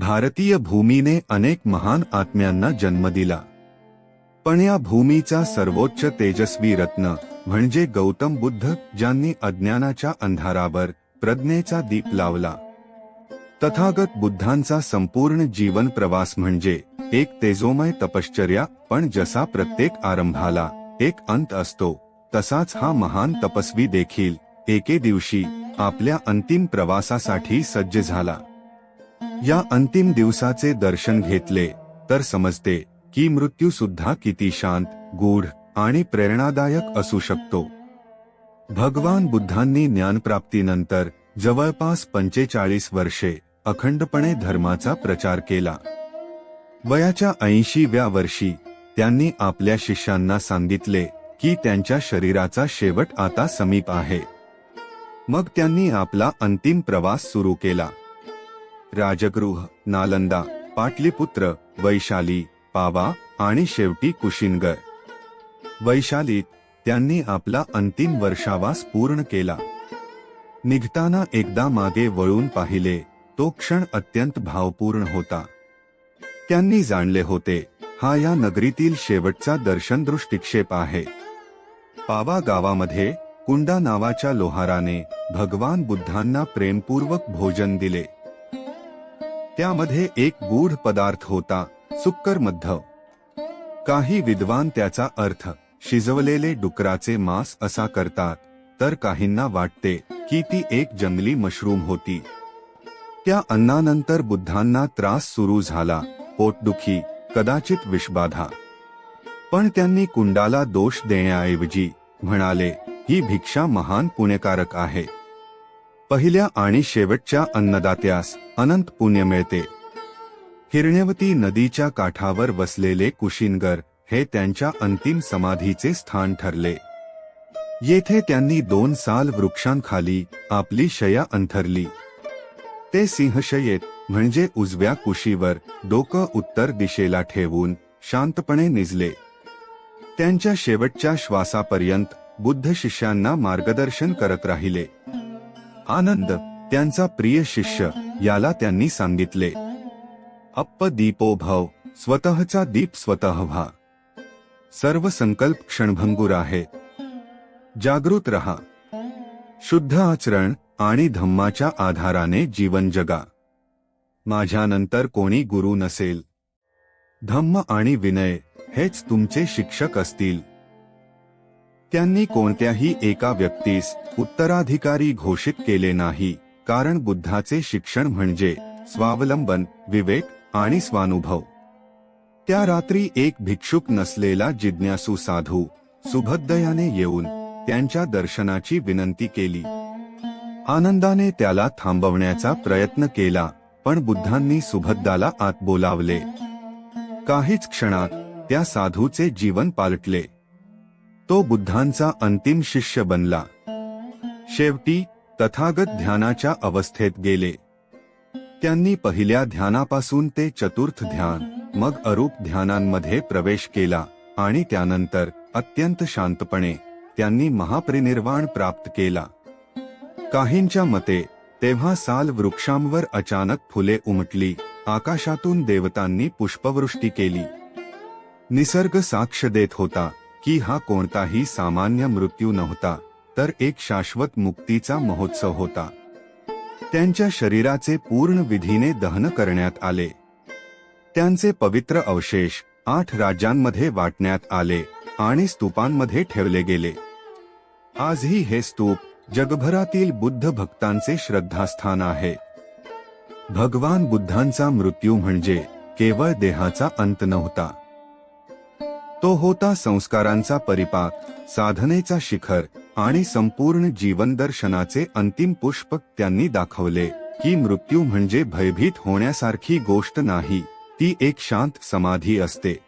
भारतीय भूमीने अनेक महान आत्म्यांना जन्म दिला. पण या भूमीचा सर्वोच्च तेजस्वी रत्न म्हणजे गौतम बुद्ध ज्यांनी अज्ञानाच्या अंधारावर प्रज्ञेचा दीप लावला. तथागत बुद्धांचा संपूर्ण जीवन प्रवास म्हणजे एक तेजोमय तपश्चर्या पण जसा प्रत्येक आरंभाला एक अंत असतो तसाच हा महान तपस्वी देखील एके दिवशी आपल्या अंतिम प्रवासासाठी सज्ज झाला. या अंतिम दिवसाचे दर्शन घेतले तर समजते की मृत्यू सुद्धा किती शांत गूढ आणि प्रेरणादायक असू शकतो. भगवान बुद्धांनी ज्ञानप्राप्तीनंतर जवळपास पंचेचाळीस वर्षे अखंडपणे धर्माचा प्रचार केला. वयाच्या ऐंशीव्या वर्षी त्यांनी आपल्या शिष्यांना सांगितले की त्यांच्या शरीराचा शेवट आता समीप आहे. मग त्यांनी आपला अंतिम प्रवास सुरू केला. राजगृह नालंदा पाटलीपुत्र वैशाली पावा आणि शेवटी कुशिनगर. वैशालीत त्यांनी आपला अंतिम वर्षावास पूर्ण केला. निघताना एकदा मागे वळून पाहिले तो क्षण अत्यंत भावपूर्ण होता. त्यांनी जाणले होते हा या नगरीतील शेवटचा दर्शन दृष्टिक्षेप आहे. पावा गावामध्ये कुंडा नावाच्या लोहाराने भगवान बुद्धांना प्रेमपूर्वक भोजन दिले. त्यामध्ये एक गूढ पदार्थ होता सुक्कर मध्य काही विद्वान त्याचा अर्थ शिजवलेले डुकराचे मांस असा करतात तर काहींना वाटते की ती एक जंगली मशरूम होती. त्या अन्नानंतर बुद्धांना त्रास सुरू झाला पोटदुखी कदाचित विषबाधा. पण त्यांनी कुंडाला दोष देण्याऐवजी म्हणाले ही भिक्षा महान पुण्यकारक आहे. पहिल्या आणि शेवटच्या अन्नदात्यास अनंत पुण्य मिळते. हिरण्यवती नदीच्या काठावर वसलेले कुशिनगर हे त्यांच्या अंतिम समाधीचे स्थान ठरले. येथे त्यांनी दोन साल वृक्षांखाली आपली शया अंथरली. ते सिंहशयेत म्हणजे उजव्या कुशीवर डोकं उत्तर दिशेला ठेवून शांतपणे निजले. त्यांच्या शेवटच्या श्वासापर्यंत बुद्ध शिष्यांना मार्गदर्शन करत राहिले. आनंद त्यांचा प्रिय शिष्य याला त्यांनी सांगितले. अप्प दीपो भव स्वतःचा दीप स्वतः व्हा सर्व संकल्प क्षणभंगूर आहे. जागृत रहा. शुद्ध आचरण आणि धम्माच्या आधाराने जीवन जगा. माझ्यानंतर कोणी गुरु नसेल. धम्म आणि विनय हेच तुमचे शिक्षक असतील. त्यांनी कोणत्याही एका व्यक्तीस उत्तराधिकारी घोषित केले नाही कारण बुद्धाचे शिक्षण म्हणजे स्वावलंबन विवेक आणि स्वानुभव. त्या रात्री एक भिक्षुक नसलेला जिज्ञासू साधू सुभद्दयाने येऊन त्यांच्या दर्शनाची विनंती केली. आनंदाने त्याला थांबवण्याचा प्रयत्न केला पण बुद्धांनी सुभद्दाला आत बोलावले. काहीच क्षणात त्या साधूचे जीवन पालटले. तो बुद्धांचा अंतिम शिष्य बनला. शेवटी तथागत ध्यानाच्या अवस्थेत गेले. त्यांनी पहिल्या ध्यानापासून ते चतुर्थ ध्यान मग अरूप ध्यानांमध्ये प्रवेश केला आणि त्यानंतर अत्यंत शांतपणे त्यांनी महापरिनिर्वाण प्राप्त केला. काहींच्या मते तेव्हा साल वृक्षांवर अचानक फुले उमटली आकाशातून देवतांनी पुष्पवृष्टी केली. निसर्ग साक्ष देत होता की हा कोणताही सामान्य मृत्यू नव्हता तर एक शाश्वत मुक्तीचा महोत्सव होता. त्यांच्या शरीराचे पूर्ण विधीने दहन करण्यात आले. त्यांचे पवित्र अवशेष आठ राज्यांमध्ये वाटण्यात आले आणि स्तूपांमध्ये ठेवले गेले. आजही हे स्तूप जगभरातील बुद्ध भक्तांचे श्रद्धास्थान आहे. भगवान बुद्धांचा मृत्यू म्हणजे केवळ देहाचा अंत नव्हता. तो होता संस्कारांचा परिपाक साधनेचा शिखर आणि संपूर्ण जीवन दर्शनाचे अंतिम पुष्प त्यांनी दाखवले. की मृत्यू म्हणजे भयभीत होण्यासारखी गोष्ट नाही ती एक शांत समाधी असते.